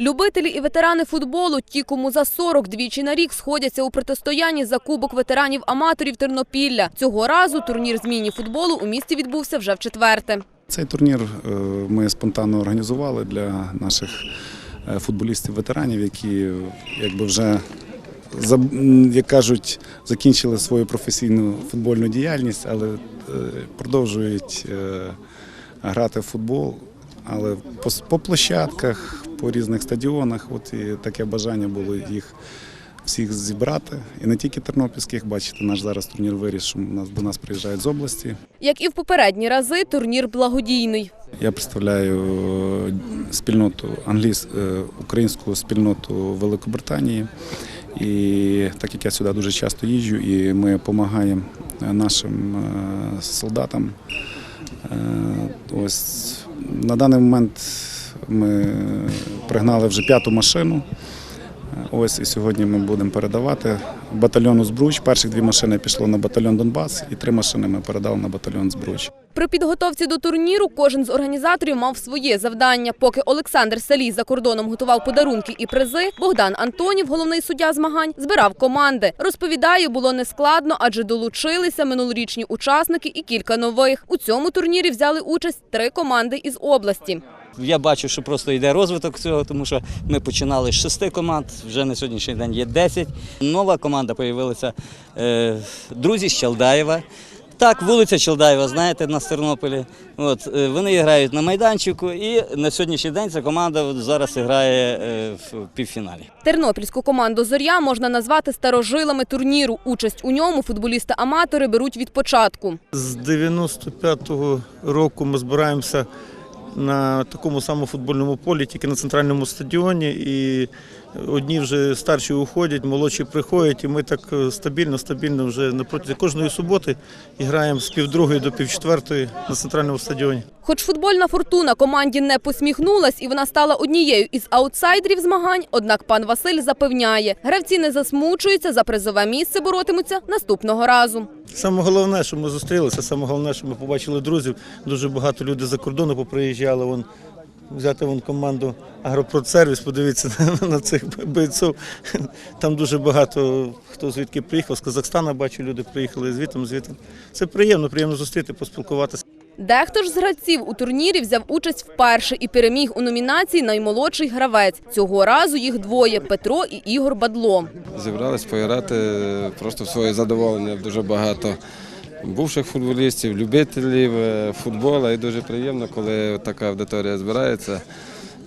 Любителі і ветерани футболу, ті, кому за 40 двічі на рік сходяться у протистоянні за кубок ветеранів-аматорів Тернопілля. Цього разу турнір з міні-футболу у місті відбувся вже в четверте. Цей турнір е, ми спонтанно організували для наших е, футболістів-ветеранів, які якби вже як кажуть, закінчили свою професійну футбольну діяльність, але е, продовжують грати в футбол. Але по, по площадках, по різних стадіонах, от і таке бажання було їх всіх зібрати. І не тільки тернопільських, бачите, наш зараз турнір виріс, що нас до нас приїжджають з області. Як і в попередні рази, турнір благодійний. Я представляю е, спільноту англійсь, е, українську спільноту Великобританії. І так як я сюди дуже часто їжджу, і ми допомагаємо нашим е, солдатам. Ось на даний момент ми пригнали вже п'яту машину. Ось і сьогодні ми будемо передавати батальйону Збруч. Перших дві машини пішло на батальйон Донбас, і три машини ми передали на батальйон Збруч. При підготовці до турніру кожен з організаторів мав своє завдання. Поки Олександр Салій за кордоном готував подарунки і призи, Богдан Антонів, головний суддя змагань, збирав команди. Розповідає, було нескладно, адже долучилися минулорічні учасники і кілька нових. У цьому турнірі взяли участь три команди із області. Я бачу, що просто йде розвиток цього, тому що ми починали з шести команд, вже на сьогоднішній день є 10. Нова команда з'явилася е, друзі з Челдаєва. Так, вулиця Челдаєва, знаєте, на Тернополі. От, е, вони грають на майданчику, і на сьогоднішній день ця команда зараз грає е, в півфіналі. Тернопільську команду Зоря можна назвати старожилами турніру. Участь у ньому футболісти-аматори беруть від початку. З 95-го року ми збираємося на такому самому футбольному полі, тільки на центральному стадіоні. І одні вже старші уходять, молодші приходять, і ми так е, стабільно, стабільно вже напроти кожної суботи граємо з півдругої до півчетвертої на центральному стадіоні. Хоч футбольна фортуна команді не посміхнулась і вона стала однією із аутсайдерів змагань, однак пан Василь запевняє, гравці не засмучуються, за призове місце боротимуться наступного разу. Саме головне, що ми зустрілися, саме головне, що ми побачили друзів. Дуже багато людей за кордону поприїжджали. Вон, взяти вон команду Агропродсервіс, подивіться на, на цих бойців. Там дуже багато хто звідки приїхав. З Казахстана бачу, люди приїхали звітом, звітом. Це приємно, приємно зустріти, поспілкуватися. Дехто ж з гравців у турнірі взяв участь вперше і переміг у номінації Наймолодший гравець. Цього разу їх двоє Петро і Ігор Бадло. Зібрались пограти просто в своє задоволення. Дуже багато бувших футболістів, любителів е, футболу. І дуже приємно, коли така аудиторія збирається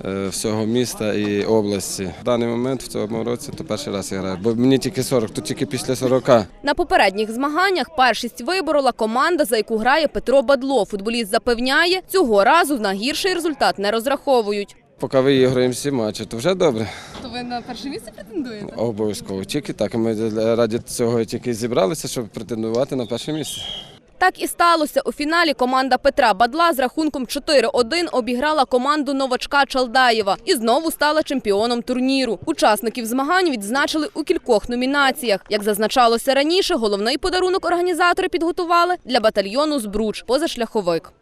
е, всього міста і області. В даний момент в цьому році то перший раз я граю, бо мені тільки 40, тут тільки після 40. На попередніх змаганнях першість виборола команда, за яку грає Петро Бадло. Футболіст запевняє, цього разу на гірший результат не розраховують. Поки виіграємо всі матчі, то вже добре. То ви на перше місце претендуєте? Обов'язково. Тільки так. Ми раді цього тільки зібралися, щоб претендувати на перше місце. Так і сталося. У фіналі команда Петра Бадла з рахунком 4-1 обіграла команду новачка Чалдаєва і знову стала чемпіоном турніру. Учасників змагань відзначили у кількох номінаціях. Як зазначалося раніше, головний подарунок організатори підготували для батальйону Збруч позашляховик.